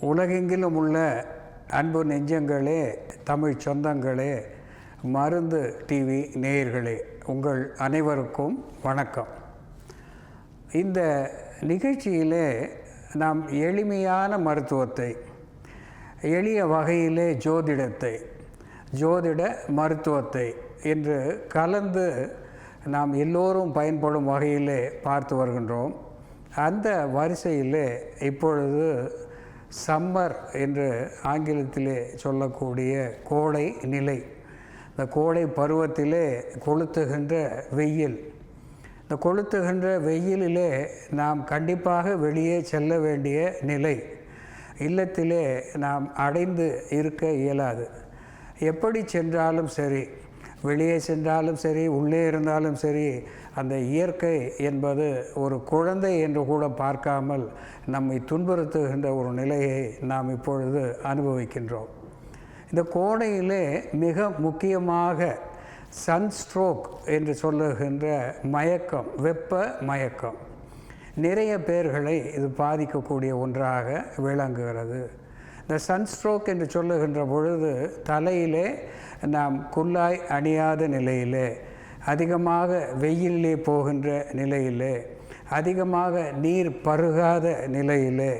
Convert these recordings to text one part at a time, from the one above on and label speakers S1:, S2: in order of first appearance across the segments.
S1: உலகெங்கிலும் உள்ள அன்பு நெஞ்சங்களே தமிழ் சொந்தங்களே மருந்து டிவி நேயர்களே உங்கள் அனைவருக்கும் வணக்கம். இந்த நிகழ்ச்சியிலே நாம் எளிமையான மருத்துவத்தை எளிய வகையிலே ஜோதிடத்தை ஜோதிட மருத்துவத்தை என்று கலந்து நாம் எல்லோரும் பயன்படும் வகையிலே பார்த்து வருகின்றோம். அந்த வரிசையிலே இப்பொழுது சம்மர் என்று ஆங்கிலத்திலே சொல்லக்கூடிய கோடை நிலை. இந்த கோடை பருவத்திலே கொளுத்துகின்ற வெயில். இந்த கொளுத்துகின்ற வெயிலிலே நாம் கண்டிப்பாக வெளியே செல்ல வேண்டிய நிலை. இல்லத்திலே நாம் அடைந்து இருக்க இயலாது. எப்படி சென்றாலும் சரி வெளியே சென்றாலும் சரி உள்ளே இருந்தாலும் சரி அந்த இயற்கை என்பது ஒரு குழந்தை என்று கூட பார்க்காமல் நம்மை துன்புறுத்துகின்ற ஒரு நிலையை நாம் இப்பொழுது அனுபவிக்கின்றோம். இந்த கோடையிலே மிக முக்கியமாக சன்ஸ்ட்ரோக் என்று சொல்லுகின்ற மயக்கம் வெப்ப மயக்கம். நிறைய பேர்களை இது பாதிக்கக்கூடிய ஒன்றாக விளங்குகிறது. இந்த சன்ஸ்ட்ரோக் என்று சொல்லுகின்ற பொழுது தலையிலே நாம் குல்லாய் அணியாத நிலையிலே அதிகமாக வெயிலே போகின்ற நிலையிலே அதிகமாக நீர் பருகாத நிலையிலே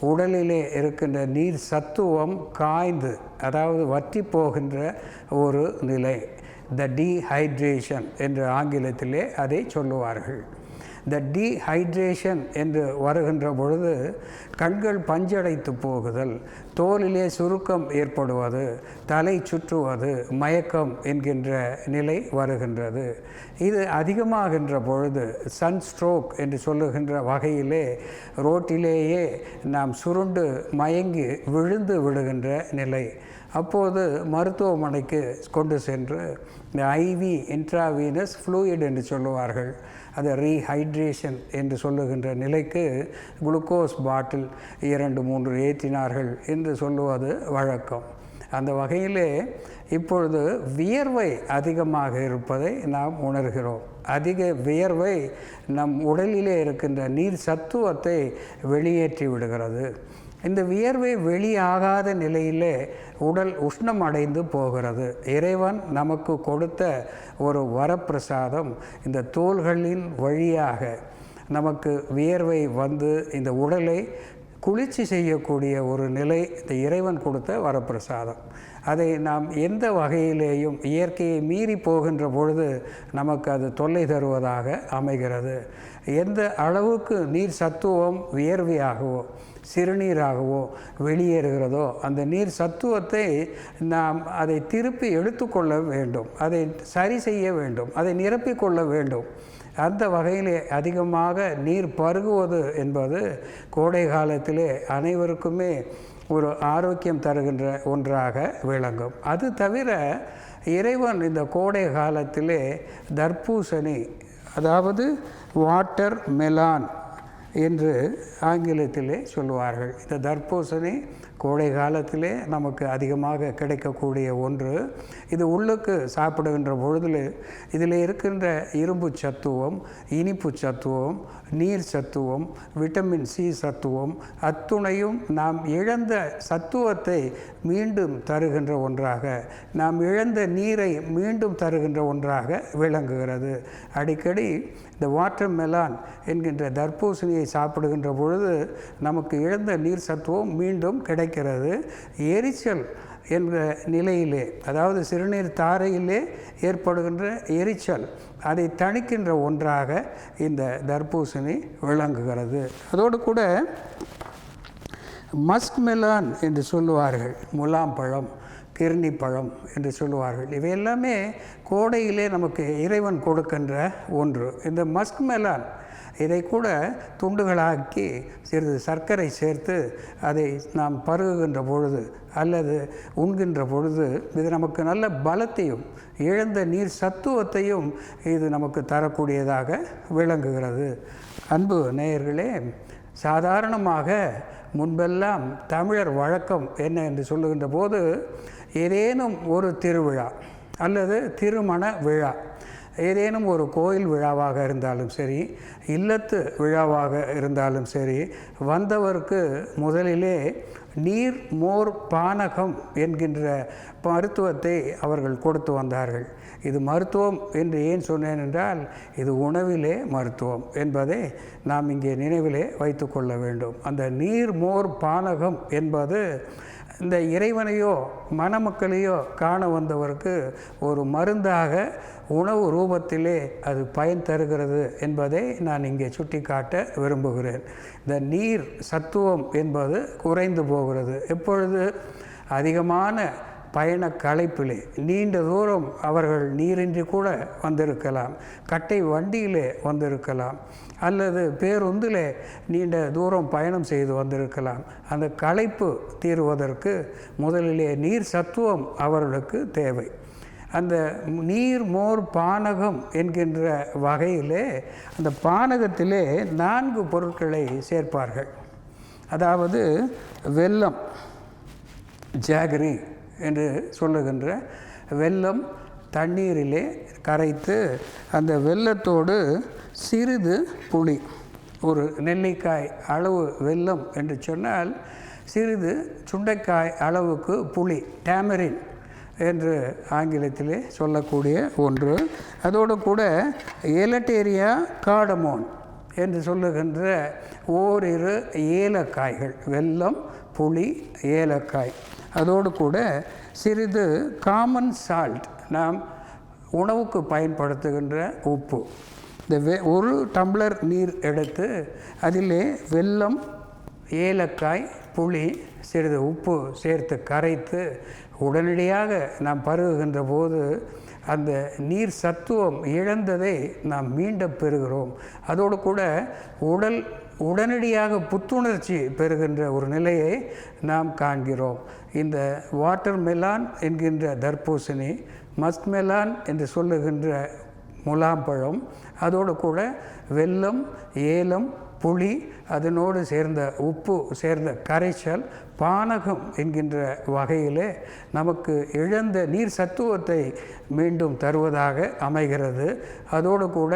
S1: உடலிலே இருக்கின்ற நீர் சத்துவம் காய்ந்து அதாவது வற்றி போகின்ற ஒரு நிலை. த டீஹைட்ரேஷன் என்று ஆங்கிலத்திலே அதை சொல்லுவார்கள். இந்த டீஹைட்ரேஷன் என்று வருகின்ற பொழுது கண்கள் பஞ்சடைத்து போகுதல் தோலிலே சுருக்கம் ஏற்படுவது தலை சுற்றுவது மயக்கம் என்கின்ற நிலை வருகின்றது. இது அதிகமாகின்ற பொழுது சன்ஸ்ட்ரோக் என்று சொல்லுகின்ற வகையிலே ரோட்டிலேயே நாம் சுருண்டு மயங்கி விழுந்து விடுகின்ற நிலை. அப்போது மருத்துவமனைக்கு கொண்டு சென்று இந்த ஐவி இன்ட்ராவீனஸ் ஃப்ளூயிட் என்று சொல்லுவார்கள். அது ரீஹைட்ரேஷன் என்று சொல்லுகின்ற நிலைக்கு குளுக்கோஸ் பாட்டில் இரண்டு மூன்று ஏற்றினார்கள் என்று சொல்லுவது வழக்கம். அந்த வகையிலே இப்பொழுது வியர்வை அதிகமாக இருப்பதை நாம் உணர்கிறோம். அதிக வியர்வை நம் உடலிலே இருக்கின்ற நீர் சத்துவத்தை வெளியேற்றி விடுகிறது. இந்த வியர்வை வெளியாகாத நிலையிலே உடல் உஷ்ணம் அடைந்து போகிறது. இறைவன் நமக்கு கொடுத்த ஒரு வரப்பிரசாதம் இந்த தோள்களின் வழியாக நமக்கு வியர்வை வந்து இந்த உடலை குளிர்ச்சி செய்யக்கூடிய ஒரு நிலை இந்த இறைவன் கொடுத்த வரப்பிரசாதம். அதை நாம் எந்த வகையிலேயும் இயற்கையை மீறி போகின்ற பொழுது நமக்கு அது தொல்லை தருவதாக அமைகிறது. எந்த அளவுக்கு நீர் சத்துவம் வியர்வையாகவோ சிறுநீராகவோ வெளியேறுகிறதோ அந்த நீர் சத்துவத்தை நாம் அதை திருப்பி எடுத்துக்கொள்ள வேண்டும். அதை சரி செய்ய வேண்டும். அதை நிரப்பிக்கொள்ள வேண்டும். அந்த வகையிலே அதிகமாக நீர் பருகுவது என்பது கோடை காலத்திலே அனைவருக்குமே ஒரு ஆரோக்கியம் தருகின்ற ஒன்றாக விளங்கும். அது தவிர இறைவன் இந்த கோடை காலத்திலே தர்பூசணி அதாவது வாட்டர் மெலான் என்று ஆங்கிலத்திலே சொல்லுவார்கள். இந்த தர்பூசணி கோடை காலத்திலே நமக்கு அதிகமாக கிடைக்கக்கூடிய ஒன்று. இது உள்ளுக்கு சாப்பிடுகின்ற பொழுதில் இதில் இருக்கின்ற இரும்பு சத்துவம் இனிப்பு சத்துவம் நீர் சத்துவம் விட்டமின் சி சத்துவம் அத்துணையும் நாம் இழந்த சத்துவத்தை மீண்டும் தருகின்ற ஒன்றாக நாம் இழந்த நீரை மீண்டும் தருகின்ற ஒன்றாக விளங்குகிறது. அடிக்கடி இந்த வாட்டர் மெலான் என்கின்ற தர்பூசணியை சாப்பிடுகின்ற பொழுது நமக்கு இழந்த நீர் சத்துவம் மீண்டும் கிடைக்கிறது. எரிச்சல் என்ற நிலையிலே அதாவது சிறுநீர் தாரையிலே ஏற்படுகின்ற எரிச்சல் அதை தணிக்கின்ற ஒன்றாக இந்த தர்பூசணி விளங்குகிறது. அதோடு கூட மஸ்க் மெலான் என்று சொல்லுவார்கள் முலாம் பழம் கிர்னி பழம் என்று சொல்லுவார்கள். இவை எல்லாமே கோடையிலே நமக்கு இறைவன் கொடுக்கின்ற ஒன்று. இந்த மஸ்க் மெலான் இதை கூட துண்டுகளாக்கி சிறிது சர்க்கரை சேர்த்து அதை நாம் பருகுகின்ற பொழுது அல்லது உண்கின்ற பொழுது இது நமக்கு நல்ல பலத்தையும் இழந்த நீர் சத்துவத்தையும் இது நமக்கு தரக்கூடியதாக விளங்குகிறது. அன்பு நேயர்களே சாதாரணமாக முன்பெல்லாம் தமிழர் வழக்கம் என்ன என்று சொல்லுகின்ற போது ஏதேனும் ஒரு திருவிழா அல்லது திருமண விழா ஏதேனும் ஒரு கோயில் விழாவாக இருந்தாலும் சரி இல்லத்து விழாவாக இருந்தாலும் சரி வந்தவருக்கு முதலிலே நீர் மோர் பானகம் என்கின்ற மருத்துவத்தை அவர்கள் கொடுத்து வந்தார்கள். இது மருத்துவம் என்று ஏன் சொன்னேன் என்றால் இது உணவிலே மருத்துவம் என்பதை நாம் இங்கே நினைவிலே வைத்து கொள்ள வேண்டும். அந்த நீர் மோர் பானகம் என்பது இந்த இறைவனையோ மணமக்களையோ காண வந்தவருக்கு ஒரு மருந்தாக உணவு ரூபத்திலே அது பயன் தருகிறது என்பதை நான் இங்கே சுட்டிக்காட்ட விரும்புகிறேன். இந்த நீர் சத்துவம் என்பது குறைந்து போகிறது. எப்பொழுது அதிகமான பயண களைப்பிலே நீண்ட தூரம் அவர்கள் நீரின்றி கூட வந்திருக்கலாம். கட்டை வண்டியிலே வந்திருக்கலாம். அல்லது பேருந்திலே நீண்ட தூரம் பயணம் செய்து வந்திருக்கலாம். அந்த களைப்பு தீர்வதற்கு முதலிலே நீர் சத்துவம் அவர்களுக்கு தேவை. அந்த நீர் மோர் பானகம் என்கின்ற வகையிலே அந்த பானகத்திலே நான்கு பொருட்களை சேர்ப்பார்கள். அதாவது வெல்லம் ஜாகரி என்று சொல்லுகின்ற வெல்லம் தண்ணீரிலே கரைத்து அந்த வெல்லத்தோடு சிறிது புளி ஒரு நெல்லிக்காய் அளவு வெல்லம் என்று சொன்னால் சிறிது சுண்டைக்காய் அளவுக்கு புளி டேமரின் என்று ஆங்கிலத்திலே சொல்லக்கூடிய ஒன்று. அதோடு கூட எலட்டேரியா காடமோன் என்று சொல்லுகின்ற ஓரிரு ஏலக்காய்கள் வெல்லம் புளி ஏலக்காய். அதோடு கூட சிறிது காமன் சால்ட் நாம் உணவுக்கு பயன்படுத்துகின்ற உப்பு. இந்த வெ ஒரு டம்ளர் நீர் எடுத்து அதிலே வெல்லம் ஏலக்காய் புளி சிறிது உப்பு சேர்த்து கரைத்து உடனடியாக நாம் பருகுகின்ற போது அந்த நீர் சத்துவம் இழந்ததை நாம் மீண்டும் பெறுகிறோம். அதோடு கூட உடல் உடனடியாக புத்துணர்ச்சி பெறுகின்ற ஒரு நிலையை நாம் காண்கிறோம். இந்த வாட்டர் மெலான் என்கின்ற தர்பூசணி மஸ்ட் மெலான் என்று சொல்லுகின்ற முலாம்பழம் அதோடு கூட வெல்லம் ஏலம் புளி அதனோடு சேர்ந்த உப்பு சேர்ந்த கரைச்சல் பானகம் என்கின்ற வகையிலே நமக்கு இழந்த நீர் சத்துவத்தை மீண்டும் தருவதாக அமைகிறது. அதோடு கூட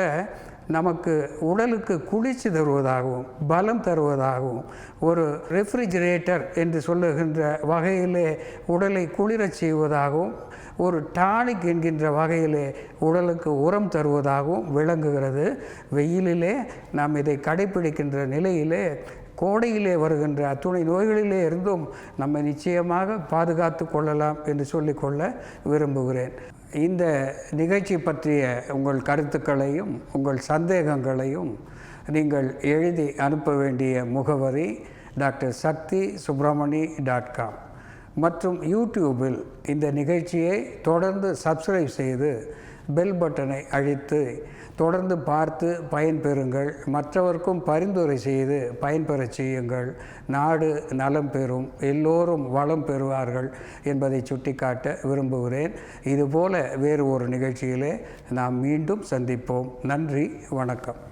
S1: நமக்கு உடலுக்கு குளிர்ச்சி தருவதாகவும் பலம் தருவதாகவும் ஒரு ரெஃப்ரிஜிரேட்டர் என்று சொல்லுகின்ற வகையிலே உடலை குளிரச் செய்வதாகவும் ஒரு டானிக் என்கின்ற வகையிலே உடலுக்கு உரம் தருவதாகவும் விளங்குகிறது. வெயிலிலே நாம் இதை கடைப்பிடிக்கின்ற நிலையிலே கோடையிலே வருகின்ற அத்துணை நோய்களிலே இருந்தும் நம்ம நிச்சயமாக பாதுகாத்து கொள்ளலாம் என்று சொல்லிக்கொள்ள விரும்புகிறேன். இந்த நிகழ்ச்சி பற்றிய உங்கள் கருத்துக்களையும் உங்கள் சந்தேகங்களையும் நீங்கள் எழுதி அனுப்ப வேண்டிய முகவரி doctor Sakthi Subramani dot com. மற்றும் யூடியூபில் இந்த நிகழ்ச்சியை தொடர்ந்து சப்ஸ்கிரைப் செய்து பெல் பட்டனை அழித்து தொடர்ந்து பார்த்து பயன்பெறுங்கள். மற்றவர்க்கும் பரிந்துரை செய்து பயன்பெறச் செய்யுங்கள். நாடு நலம் பெறும் எல்லோரும் வளம் பெறுவார்கள் என்பதை சுட்டிக்காட்ட விரும்புகிறேன். இதுபோல வேறு ஒரு நிகழ்ச்சியிலே நாம் மீண்டும் சந்திப்போம். நன்றி வணக்கம்.